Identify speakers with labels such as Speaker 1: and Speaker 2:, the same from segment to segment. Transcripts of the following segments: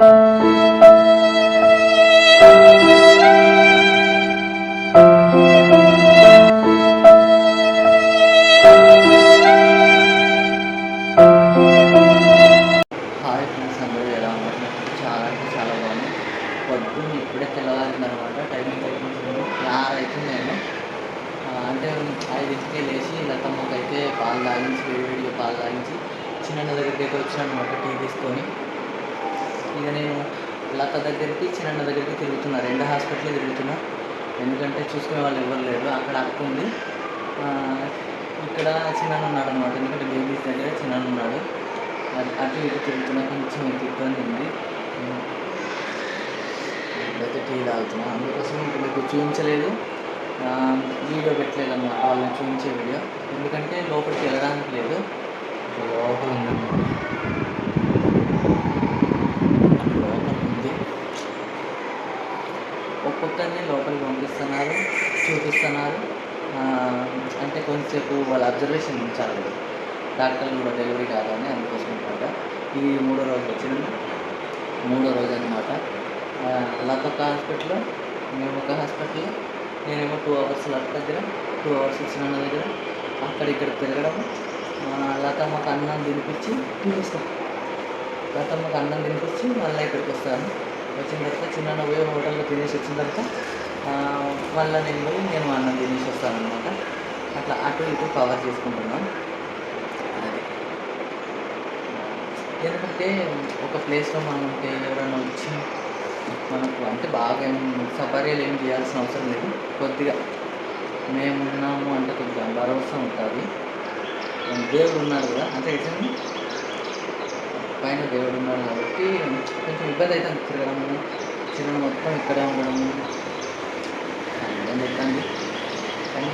Speaker 1: పొద్దున్న ఇప్పుడే తెల్లవారింది టైం నేను అంటే ఐదింటికి లేచి లతమ్మకి పాలు తాగించి వేడి వేడిగా పాలు తాగించి చిన్న దగ్గరికి అయితే వచ్చినమాట టీ తీసుకొని. ఇక నేను లత దగ్గరికి చిన్న దగ్గరికి తిరుగుతున్నా రెండు హాస్పిటల్ తిరుగుతున్నా. ఎందుకంటే చూసుకునే వాళ్ళు ఎవరు లేరు. అక్కడ అక్క ఉంది. ఇక్కడ చిన్న ఉన్నాడు అనమాట ఎందుకంటే బేబీస్ దగ్గర చిన్న ఉన్నాడు. అటు- అటు ఇటు తిరుగుతున్నా. కొంచెం ఇబ్బంది ఉంది. ఇప్పుడైతే టీ తాగుతున్నా. అందుకోసం మీకు చూపించలేదు. వీడియో పెట్టలేదు అన్నమాట వాళ్ళని చూపించే వీడియో. ఎందుకంటే లోపలికి వెళ్ళడానికి లేదు. లోపల ఉందన్నమాట లోపల ఉంది ఒక్కొక్కరిని లోపలికి పంపిస్తున్నారు చూపిస్తున్నారు ఆ, కొంతసేపు వాళ్ళ అబ్జర్వేషన్ ఉంచాలి. డాక్టర్లు కూడా డెలివరీ కాగానే అందుకోసం అనమాట ఇది మూడో రోజు వచ్చింది. మూడో రోజు అనమాట లత ఒక హాస్పిటల్లో మేము ఒక హాస్పిటల్లో నేనేమో టూ అవర్స్ లత దగ్గర టూ అవర్స్ ఇచ్చిన దగ్గర అక్కడ ఇక్కడ తిరగడం. లత లతమ్మకు అన్నం తినిపించి తీస్తాం లతమ్మకు అన్నం తినిపించి మళ్ళీ ఇక్కడికి వస్తాను. వచ్చిన తర్వాత చిన్న పోయి హోటల్లో తినేసి వచ్చిన తర్వాత మళ్ళీ నేను పోయి నేను అన్నం తినేసి వస్తాను అనమాట అట్లా అటు ఇటు కవర్ చేసుకుంటున్నాం. అది. ఎందుకంటే ఒక ప్లేస్లో మనం ఉంటే ఎవరైనా వచ్చి మనకు అంటే బాగా ఏం సపర్యలు ఏం చేయాల్సిన అవసరం లేదు. కొద్దిగా మేము ఉన్నాము అంటే కొద్దిగా భరోసా ఉంటుంది. దేవుడు ఉన్నారు కదా. అంటే ఎట్లా పైన దేవుడు ఉన్నాడు కాబట్టి కొంచెం ఇబ్బంది అవుతుంది. తిరగడం చిన్న మొత్తం ఇక్కడే ఉండడం ఇబ్బంది అవుతుంది. కానీ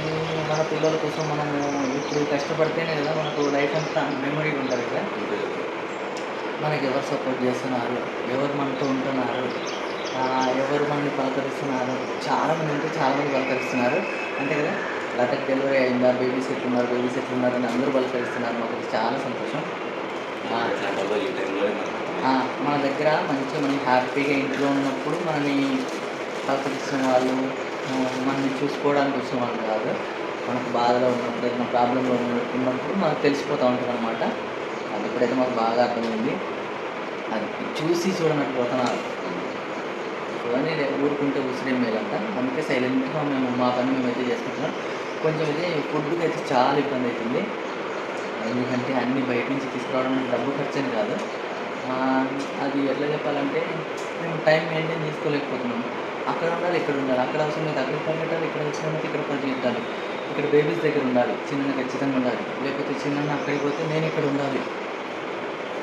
Speaker 1: మన పిల్లల కోసం మనము ఇప్పుడు కష్టపడితేనే కదా మనకు లైఫ్ అంతా మెమరీ ఉంటుంది కదా. మనకి ఎవరు సపోర్ట్ చేస్తున్నారు? ఎవరు మనతో ఉంటున్నారు? ఎవరు మనల్ని పలకరిస్తున్నారు? చాలా మంది అంటే చాలా మంది పలకరిస్తున్నారు. అంతే కదా? లతకి డెలివరీ అయిందా? బేబీస్ ఎట్లున్నారు బేబీస్ ఎట్లున్నారు అని అందరూ పలకరిస్తున్నారు. మాకు చాలా సంతోషం. మన దగ్గర మంచిగా మనం హ్యాపీగా ఇంట్లో ఉన్నప్పుడు మనని పలకరిస్తున్న వాళ్ళు మనల్ని చూసుకోవడానికి వచ్చిన కాదు. మనకు బాధలో ఉన్నప్పుడు ఏదైనా ప్రాబ్లంలో ఉన్నప్పుడు మనకు తెలిసిపోతూ ఉంటుంది అనమాట అది ఇప్పుడైతే మాకు బాగా అర్థమైంది అది చూసి చూడనట్టు పోతున్నారు. చూడండి ఊరుకుంటే ఉసిరే మేలంట. అందుకే సైలెంట్గా మేము మా పని మేమైతే చేసుకుంటున్నాం. కొంచెం అయితే ఫుడ్కి అయితే చాలా ఇబ్బంది అవుతుంది ఎందుకంటే అన్ని బయట నుంచి తీసుకురావడం డబ్బు ఖర్చు అని కాదు అది ఎట్లా చెప్పాలంటే మేము టైం మెయింటైన్ చేసుకోలేకపోతున్నాము అక్కడ ఉండాలి ఇక్కడ ఉండాలి. అక్కడ అవసరం లేదు. అక్కడ పరిగెట్టాలి ఇక్కడ వచ్చిన ఇక్కడ పరిగెట్టాలి ఇక్కడ బేబీస్ దగ్గర ఉండాలి. చిన్న ఖచ్చితంగా ఉండాలి. లేకపోతే చిన్న అక్కడికి పోతే నేను ఇక్కడ ఉండాలి.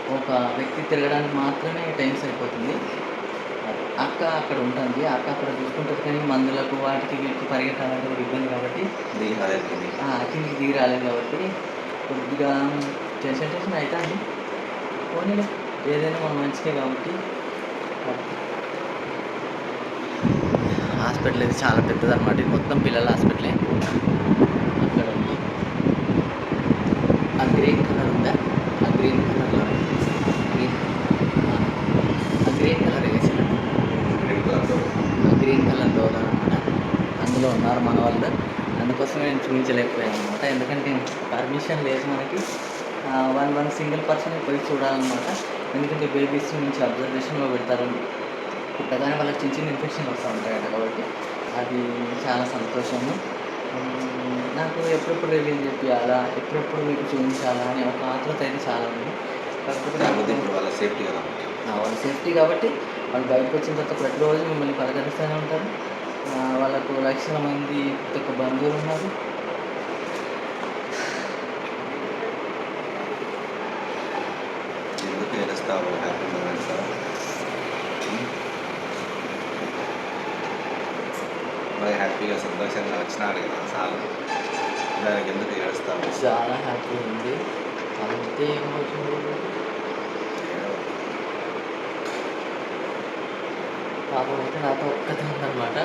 Speaker 1: ఒక వ్యక్తి తిరగడానికి మాత్రమే టైం సరిపోతుంది. అక్క అక్కడ ఉంటుంది. అక్క అక్కడ చూసుకుంటుంది కానీ మందులకు వాటికి వీటికి పరిగెట్టాలంటే ఇబ్బంది కాబట్టి ఆ, కిందికి దిగి రాలేదు కాబట్టి కొద్దిగా టెన్షన్ టెన్షన్ అవుతుంది పోనీ ఏదైనా మన మంచిదే కాబట్టి. హాస్పిటల్ అయితే చాలా పెద్దది అనమాట ఇది మొత్తం పిల్లల హాస్పిటలే. అక్కడ ఉంది. ఆ గ్రీన్ కలర్ ఉందా? ఆ గ్రీన్ కలర్లో గ్రీన్ ఆ గ్రీన్ కలర్ వేసిన గ్రీన్ కలర్ డోర్ అనమాట అందులో ఉన్నారు మన వాళ్ళు అందుకోసం నేను చూపించలేకపోయాను అనమాట ఎందుకంటే పర్మిషన్ లేదు మనకి. వన్ వన్ సింగిల్ పర్సన్ పోయి చూడాలన్నమాట. ఎందుకంటే బేబీస్ నుంచి అబ్జర్వేషన్లో పెడతారు. పుట్టగానే వాళ్ళకి చిన్న చిన్న ఇన్ఫెక్షన్ వస్తూ ఉంటాయట కాబట్టి అది చాలా సంతోషము. నాకు ఎప్పుడెప్పుడు రిలీజ్ చేయాలా ఎప్పుడెప్పుడు మీకు చూపించాలా అని ఒక ఆతృత అయితే చాలా ఉంది. కాకపోతే
Speaker 2: వాళ్ళ సేఫ్టీ కదా.
Speaker 1: వాళ్ళ సేఫ్టీ కాబట్టి వాళ్ళు బయటకు వచ్చిన తర్వాత ప్రతిరోజు మిమ్మల్ని పలకరిస్తూనే ఉంటారు. వాళ్ళకు లక్షల మంది ఒక్క బంధువులు ఉన్నారు.
Speaker 2: ఎందుకు ఏడుస్తావు హ్యాపీ మూమెంట్స్ మరి హ్యాపీగా సంతోషంగా వచ్చినాడు కదా చాలు. దానికి ఎందుకు ఏడుస్తావు?
Speaker 1: చాలా హ్యాపీ ఉంది అంతే పాపం అయితే నాతో ఒక్కతే ఉందన్నమాట.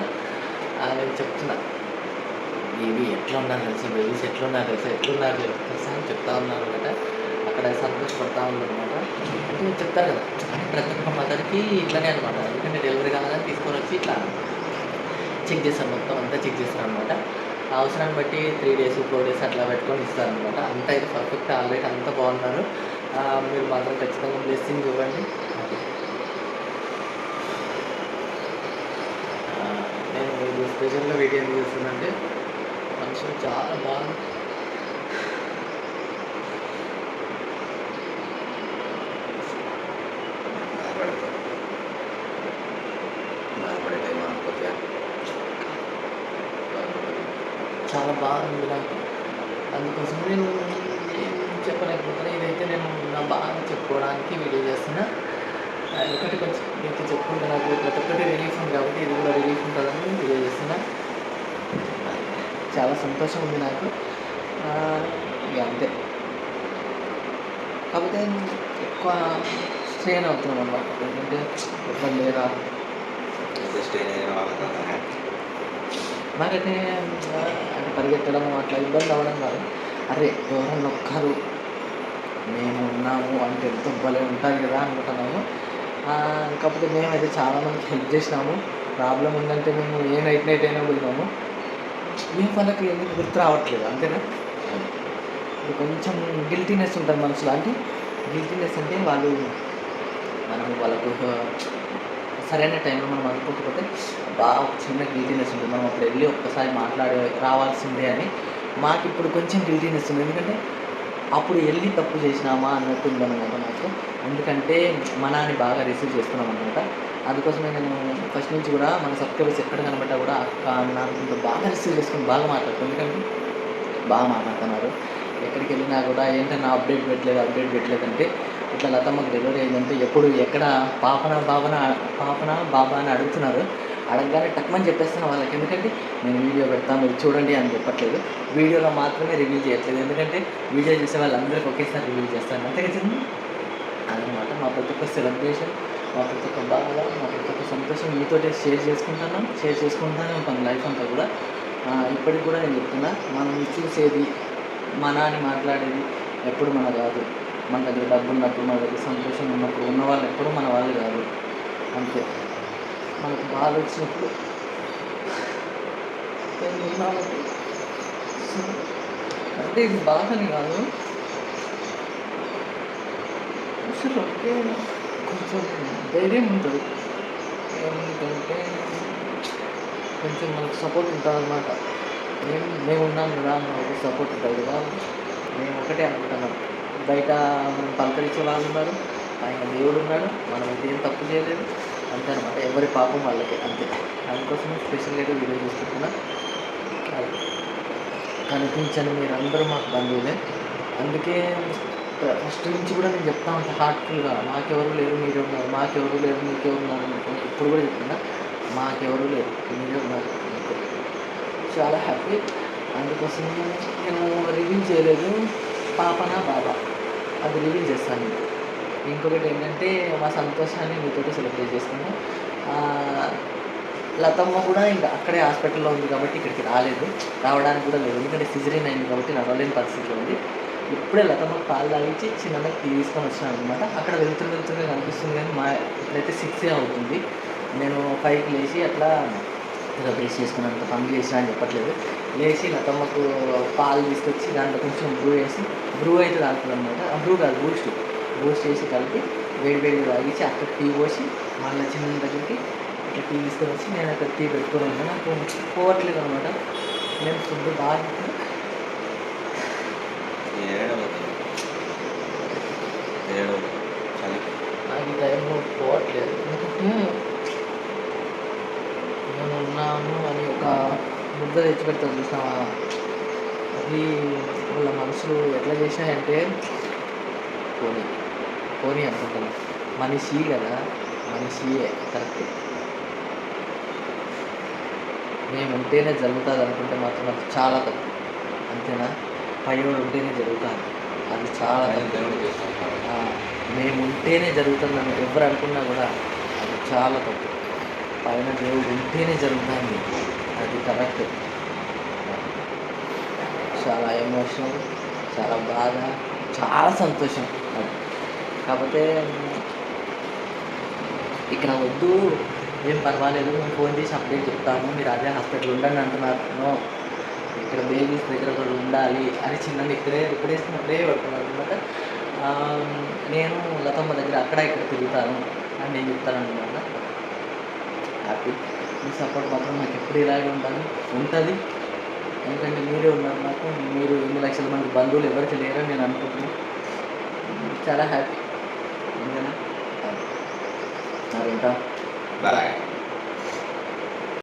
Speaker 1: అది చెప్తున్నా. బేబీ ఎట్లా ఉన్నారు తెలుసు? బేబీస్ ఎట్లా ఉన్నారు తెలుసా? ఎట్లున్నారు? తెలుసు అని చెప్తా ఉన్నారు అనమాట. అక్కడ సంతోషపడతా ఉందన్నమాట అంటే చెప్తారు కదా ప్రతి ఒక్క మదర్కి ఇట్లనే అనమాట. ఎందుకంటే డెలివరీ కావాలని తీసుకొని వచ్చి ఇట్లా చెక్ చేస్తారు. మొత్తం అంతా చెక్ చేస్తారు అనమాట అవసరాన్ని బట్టి త్రీ డేస్ ఫోర్ డేస్ అట్లా పెట్టుకొని ఇస్తారనమాట అంతా అయితే పర్ఫెక్ట్ ఆల్రెడీ అంతా బాగున్నారు. మీరు మాత్రం ఖచ్చితంగా బ్లెస్సింగ్ ఇవ్వండి. నేను స్పెషల్గా వీడియో ఎందుకు చేస్తున్నానంటే మనుషులు చాలా బాగా చాలా బాగుంది నాకు. అందుకోసం నేను చెప్పలేకపోతున్నాను చెప్పలేకపోతున్నా. ఇదైతే నేను నా బాధ చెప్పుకోవడానికి వీడియో చేస్తున్నా. ఒకటి కొంచెం మీకు చెప్పుకుంటే నాకు ప్రతి ఒక్కటి రిలీఫ్ ఉంది కాబట్టి ఇది కూడా రిలీఫ్ ఉంటుందని వీడియో చేస్తున్నా. చాలా సంతోషం ఉంది నాకు. ఇక అంతే. కాకపోతే ఎక్కువ స్ట్రెయిన్ అవుతున్నాం అనమాట ఎందుకంటే ఇబ్బంది లేదా
Speaker 2: స్ట్రెయిన్ అయిన వాళ్ళ హ్యాపీ
Speaker 1: నాకైతే అంటే పరిగెత్తడం అట్లా ఇబ్బంది అవ్వడం కాదు. అరే ఎవరన్నా ఒక్కరు మేము ఉన్నాము అంటే ఎంతో భలే ఉంటుంది కదా అనుకుంటున్నాము. కాకపోతే మేమైతే చాలా మందికి హెల్ప్ చేసినాము. ప్రాబ్లం ఉందంటే మేము ఏ నైట్ నైట్ అయినా పోయినాము ఏ వాళ్ళకి ఎందుకు గుర్తు రావట్లేదు అంతేనా? కొంచెం గిల్టీనెస్ ఉంటుంది మనసులో. అంటే గిల్టీనెస్ అంటే వాళ్ళు మనం వాళ్ళకు సరైన టైంలో మనం అనుకోకపోతే బాగా ఒక చిన్న గిల్టీనెస్ ఉంటుంది మనం అప్పుడు వెళ్ళి ఒక్కసారి మాట్లాడి రావాల్సిందే అని మాకు ఇప్పుడు కొంచెం గిల్టీనెస్ ఉంది. ఎందుకంటే అప్పుడు వెళ్ళి తప్పు చేసినామా అన్నట్టు ఉందన్నమాట నాకు ఎందుకంటే మనాన్ని బాగా రిసీవ్ చేసుకున్నాం అనమాట అందుకోసమే నేను ఫస్ట్ నుంచి కూడా మన సబ్స్క్రైబర్స్ ఎక్కడ కనబడ్డా కూడా అక్క అన్న బాగా రిసీవ్ చేసుకుని బాగా మాట్లాడుతాను ఎందుకంటే బాగా మాట్లాడుతున్నారు. ఎక్కడికి వెళ్ళినా కూడా ఏంటన్నా అప్డేట్ పెట్టలేదు అప్డేట్ పెట్టలేదు అంటే ఇట్లా లతమ్మకు డెలివరీ అయిందంటే ఎప్పుడు ఎక్కడ పాపన బాబన పాపన బాబా అని అడుగుతున్నారు. అడగగానే టక్మని చెప్పేస్తాను వాళ్ళకి. ఎందుకంటే నేను వీడియో పెడతాను మీరు చూడండి అని చెప్పట్లేదు. వీడియోలో మాత్రమే రివీల్ చేయట్లేదు. ఎందుకంటే వీడియో చేసే వాళ్ళందరికీ ఒకేసారి రివీల్ చేస్తాను. అంతే కదా అదనమాట మా ప్రతి ఒక్క సెలబ్రేషన్ మా ప్రతి ఒక్క బాధ మా ప్రతి ఒక్క సంతోషం మీతో షేర్ చేసుకుంటాను. షేర్ చేసుకుంటానే ఉంటాను లైఫ్ అంతా కూడా. ఇప్పటికి కూడా నేను చెప్తున్నా మనం చూసేది మన అని మాట్లాడేది ఎప్పుడు మన కాదు మన దగ్గర డబ్బు ఉన్నప్పుడు మన దగ్గర సంతోషం ఉన్నప్పుడు ఉన్న వాళ్ళు ఎప్పుడూ మన వాళ్ళు కాదు. అంతే. మనకు బాధ వచ్చినప్పుడు. అంటే ఇది బాధని కాదు. అసలు అంటే కొంచెం ధైర్యం ఉంటుంది. ఎందుకంటే కొంచెం మనకు సపోర్ట్ ఉంటుంది అనమాట మేము మేము ఉన్నాం కదా మనకు సపోర్ట్ ఉంటుంది కదా. మేము ఒకటే అనుకుంటున్నాం. బయట మనం పలకరించే వాళ్ళు ఉన్నారు. ఆయన దేవుడు ఉన్నాడు. మనం అయితే ఏం తప్పు చేయలేదు. అంతే అనమాట ఎవరి పాపం వాళ్ళకి. అంతే. అందుకోసం స్పెషల్గా వీడియో చూస్తున్నా. అది కనిపించని మీరందరూ మాకు బంధువులే. అందుకే ఫస్ట్ నుంచి కూడా నేను చెప్తా ఉంటాను హార్ట్ఫుల్గా. మాకెవరు లేరు మీరే ఉన్నారు. మాకెవరు లేరు మీకే ఉన్నారు ఇప్పుడు కూడా చెప్తున్నా. మాకెవరు లేరు మీరే ఉన్నారు చాలా హ్యాపీ. అందుకోసం నేను రివ్యూ చేయలేదు. పాపనా బాబా? అది రివీల్ చేస్తాను. ఇంకొకటి ఏంటంటే మా సంతోషాన్ని మీతో సెలబ్రేట్ చేసుకున్నాం లతమ్మ కూడా ఇంకా అక్కడే హాస్పిటల్లో ఉంది కాబట్టి ఇక్కడికి రాలేదు. రావడానికి కూడా లేదు. ఎందుకంటే సిజరీన్ అయింది కాబట్టి నడవలేని పరిస్థితిలో ఉంది. ఇప్పుడే లతమ్మ పాలు తాగించి చిన్నగా తీసుకొని వచ్చాను అనమాట అక్కడ వెళ్తున్న వెళ్తున్న కనిపిస్తుంది కానీ మా ఇప్పుడైతే సిక్స్ అవుతుంది. నేను ఫైవ్కి లేచి అట్లా ఏదో బ్రష్ చేసుకున్నంత పనులు చేసినా అని చెప్పట్లేదు. లేచి లతమ్మకు పాలు తీసుకొచ్చి దాంట్లో కొంచెం బ్రూ వేసి బ్రూ అయితే తాగుతుంది అనమాట బ్రూ కాదు బూస్ట్. బూస్ట్ వేసి కలిపి వేడి వేడిగా తాగించి అక్కడ టీ పోసి మళ్ళీ చిన్న దగ్గరికి ఇట్లా టీ తీసుకొని వచ్చి నేను అక్కడ టీ పెట్టుకొని ఉంటాను. నాకు పోవట్లేదు అనమాట నేను ఫుడ్ బాగా తింటున్నా.
Speaker 2: ఏడవద్దు ఏడవద్దు చలి
Speaker 1: నాకు ఈ టైంలో పోవట్లేదు ఎందుకంటే నేను ఉన్నాను అని ఒక ముద్ద తెచ్చి పెడతాను చూసినావా అది వాళ్ళ మనసులు ఎట్లా చేశాయంటే పోనీ పోనీ అనుకుంటాను మనిషి కదా మనిషియే కరెక్ట్ మేము ఉంటేనే జరుగుతుంది అనుకుంటే మాత్రం అది చాలా తప్పు. అంతేనా? పైన ఉంటేనే జరుగుతుంది అది చాలా మేము ఉంటేనే జరుగుతుందని ఎవరు అనుకున్నా కూడా అది చాలా తప్పు. పైన దేవుడు ఉంటేనే జరుగుతుంది కరెక్ట్. చాలా ఎమోషనల్ చాలా బాధ చాలా సంతోషం. అది కాకపోతే ఇక్కడ వద్దు ఏం పర్వాలేదు మేము ఫోన్ చేసి అప్డేట్ చెప్తాము మీరు అదే హాస్పిటల్ ఉండండి అంటున్నారు. ఇక్కడ బేబీస్ దగ్గర ఒకరు ఉండాలి అని చిన్న ఇక్కడే ఇప్పుడేసుకున్నప్పుడే పడుతున్నారు. అనమాట నేను లతమ్మ దగ్గర అక్కడ ఇక్కడ తిరుగుతాను అని నేను చెప్తాను అనమాట. హ్యాపీ మీ సపోర్ట్ మాత్రం నాకు ఎప్పుడు ఇలాగే ఉండాలి. ఉంటుంది. ఎందుకంటే మీరే ఉన్నారు నాకు. మీరు ఎన్ని లక్షల మంది బంధువులు ఎవరికి లేరని నేను అనుకుంటున్నాను చాలా హ్యాపీ అంతేనా? మరి ఉంటాం.
Speaker 2: బాయ్.